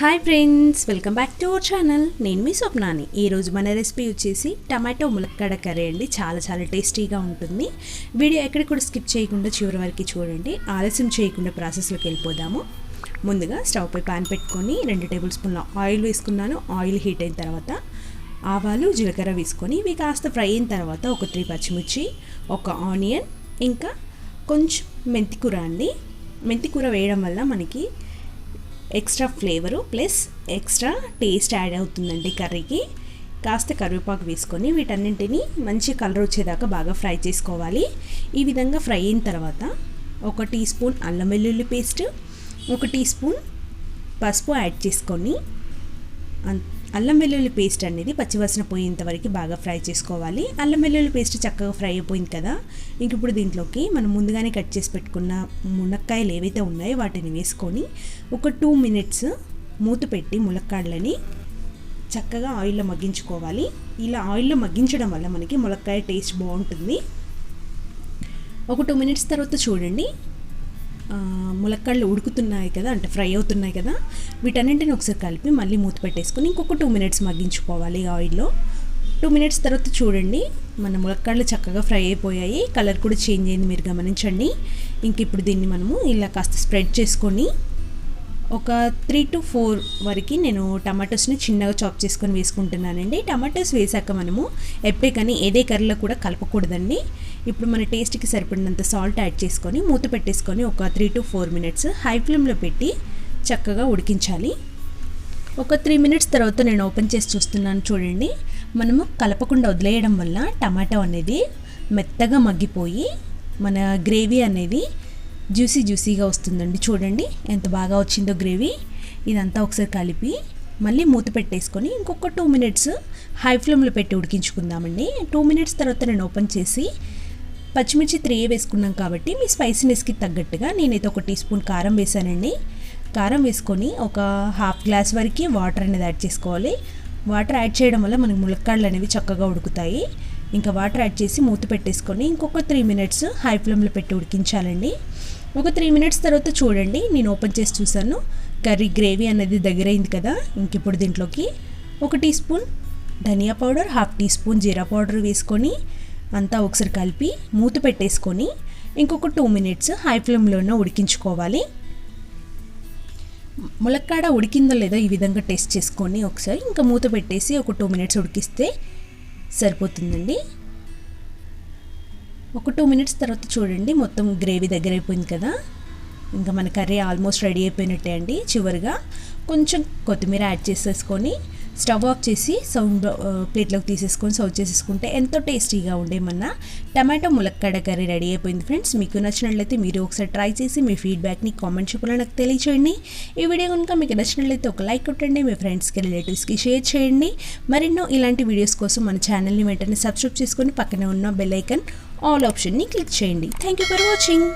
Hi friends welcome back to our channel నేను మీ స్వప్నాని. ఈరోజు మన రెసిపీ వచ్చేసి టమాటో ములక్కడ కర్రీ అండి. చాలా చాలా టేస్టీగా ఉంటుంది. వీడియో ఎక్కడ కూడా స్కిప్ చేయకుండా చివరి వరకు చూడండి. ఆలస్యం చేయకుండా ప్రాసెస్లోకి వెళ్ళిపోదాము. ముందుగా స్టవ్ పై పాన్ పెట్టుకొని రెండు టేబుల్ స్పూన్ల ఆయిల్ వేసుకున్నాను. ఆయిల్ హీట్ అయిన తర్వాత ఆవాలు జీలకర్ర వేసుకొని ఇవి కాస్త ఫ్రై అయిన తర్వాత ఒక త్రీ పచ్చిమిర్చి ఒక ఆనియన్ ఇంకా కొంచెం మెంతికూర అండి. మెంతికూర వేయడం వల్ల మనకి extra flavour plus extra taste add అవుతుందండి కర్రీకి. కాస్త కరివేపాకు వేసుకొని వీటన్నింటినీ మంచి కలర్ వచ్చేదాకా బాగా ఫ్రై చేసుకోవాలి. ఈ విధంగా ఫ్రై అయిన తర్వాత ఒక టీ స్పూన్ అల్లం వెల్లుల్లి పేస్ట్ ఒక టీ స్పూన్ పసుపు యాడ్ చేసుకొని అన్- అల్లం వెల్లుల్లి పేస్ట్ అనేది పచ్చివాసన పోయేంత వరకు బాగా ఫ్రై చేసుకోవాలి. అల్లం వెల్లుల్లి పేస్ట్ చక్కగా ఫ్రై అయిపోయింది కదా. ఇంక ఇప్పుడు దీంట్లోకి మనం ముందుగానే కట్ చేసి పెట్టుకున్న మునక్కాయలు ఏవైతే ఉన్నాయో వాటిని వేసుకొని ఒక టూ మినిట్స్ మూత పెట్టి ములక్కాడలని చక్కగా ఆయిల్లో మగ్గించుకోవాలి. ఇలా ఆయిల్లో మగ్గించడం వల్ల మనకి ములక్కాయ టేస్ట్ బాగుంటుంది. ఒక టూ మినిట్స్ తర్వాత చూడండి. ములక్కళ్ళు ములక్కాడలు ఉడుకుతున్నాయి కదా అంటే ఫ్రై అవుతున్నాయి కదా వీటన్నింటిని ఒకసారి కలిపి మళ్ళీ మూత పెట్టేసుకొని ఇంకొక టూ మినిట్స్ మగ్గించుకోవాలి ఆయిల్లో. టూ మినిట్స్ తర్వాత చూడండి మన ములక్కాడలు చక్కగా ఫ్రై అయిపోయాయి కలర్ కూడా చేంజ్ అయింది మీరు గమనించండి. ఇంక ఇప్పుడు దీన్ని మనము ఇలా కాస్త స్ప్రెడ్ చేసుకొని ఒక త్రీ టు ఫోర్ వరకు నేను టమాటోస్ని చిన్నగా చాప్ చేసుకొని వేసుకుంటున్నానండి. టమాటోస్ వేసాక మనము ఎప్పుడే కానీ ఏదే కర్రీలో కూడా కలపకూడదండి. ఇప్పుడు మన టేస్ట్కి సరిపడినంత సాల్ట్ యాడ్ చేసుకొని మూత పెట్టేసుకొని ఒక three two four minutes high ఫ్లేమ్లో పెట్టి చక్కగా ఉడికించాలి. ఒక త్రీ మినిట్స్ తర్వాత నేను ఓపెన్ చేసి చూస్తున్నాను చూడండి. మనము కలపకుండా వదిలేయడం వల్ల టమాటో అనేది మెత్తగా మగ్గిపోయి మన గ్రేవీ అనేది జ్యూసీ జ్యూసీగా వస్తుందండి చూడండి. ఎంత బాగా వచ్చిందో గ్రేవీ. ఇదంతా ఒకసారి కలిపి మళ్ళీ మూత పెట్టేసుకొని ఇంకొక టూ మినిట్స్ హై ఫ్లేమ్లో పెట్టి ఉడికించుకుందామండి. టూ మినిట్స్ తర్వాత నేను ఓపెన్ చేసి పచ్చిమిర్చి త్రీ వేసుకున్నాం కాబట్టి మీ స్పైసీనెస్కి తగ్గట్టుగా నేనైతే ఒక టీ స్పూన్ కారం వేసానండి కారం వేసుకొని ఒక హాఫ్ గ్లాస్ వరకు వాటర్ అనేది యాడ్ చేసుకోవాలి. వాటర్ యాడ్ చేయడం వల్ల మనకి ములక్కాడలు అనేవి చక్కగా ఉడుకుతాయి. ఇంకా వాటర్ యాడ్ చేసి మూత పెట్టేసుకొని ఇంకొక త్రీ మినిట్స్ హై ఫ్లేమ్లో పెట్టి ఉడికించాలండి. ఒక త్రీ మినిట్స్ తర్వాత చూడండి నేను ఓపెన్ చేసి చూశాను. కర్రీ గ్రేవీ అనేది దగ్గరైంది కదా ఇంక ఇప్పుడు దీంట్లోకి ఒక టీ స్పూన్ ధనియా పౌడర్ హాఫ్ టీ స్పూన్ జీరా పౌడర్ వేసుకొని అంతా ఒకసారి కలిపి మూత పెట్టేసుకొని ఇంకొక టూ మినిట్స్ హై ఫ్లేమ్లోనే ఉడికించుకోవాలి. ములక్కాడ ఉడికిందో లేదో ఈ విధంగా టెస్ట్ చేసుకొని ఒకసారి ఇంకా మూత పెట్టేసి ఒక టూ మినిట్స్ ఉడికిస్తే సరిపోతుందండి. ఒక టూ మినిట్స్ తర్వాత చూడండి మొత్తం గ్రేవీ దగ్గర అయిపోయింది కదా. ఇంకా మన కర్రీ ఆల్మోస్ట్ రెడీ అయిపోయినట్టే అండి. చివరిగా కొంచెం కొత్తిమీర యాడ్ చేసేసుకొని స్టవ్ ఆఫ్ చేసి సౌండ్ ప్లేట్లోకి తీసేసుకొని సర్వ్ చేసేసుకుంటే ఎంతో టేస్టీగా ఉండే మన టమాటో ములక్కాడ కర్రీ రెడీ అయిపోయింది ఫ్రెండ్స్. మీకు నచ్చినట్లయితే మీరు ఒకసారి ట్రై చేసి మీ ఫీడ్బ్యాక్ని కామెంట్ చెప్పలో నాకు తెలియచేయండి. ఈ వీడియో కనుక మీకు నచ్చినట్లయితే ఒక లైక్ కొట్టండి మీ ఫ్రెండ్స్కి రిలేటివ్స్కి షేర్ చేయండి. మరెన్నో ఇలాంటి వీడియోస్ కోసం మన ఛానల్ని వెంటనే సబ్స్క్రైబ్ చేసుకొని పక్కనే ఉన్న బెల్ ఐకన్ ఆల్ ఆప్షన్ని క్లిక్ చేయండి. Thank you for watching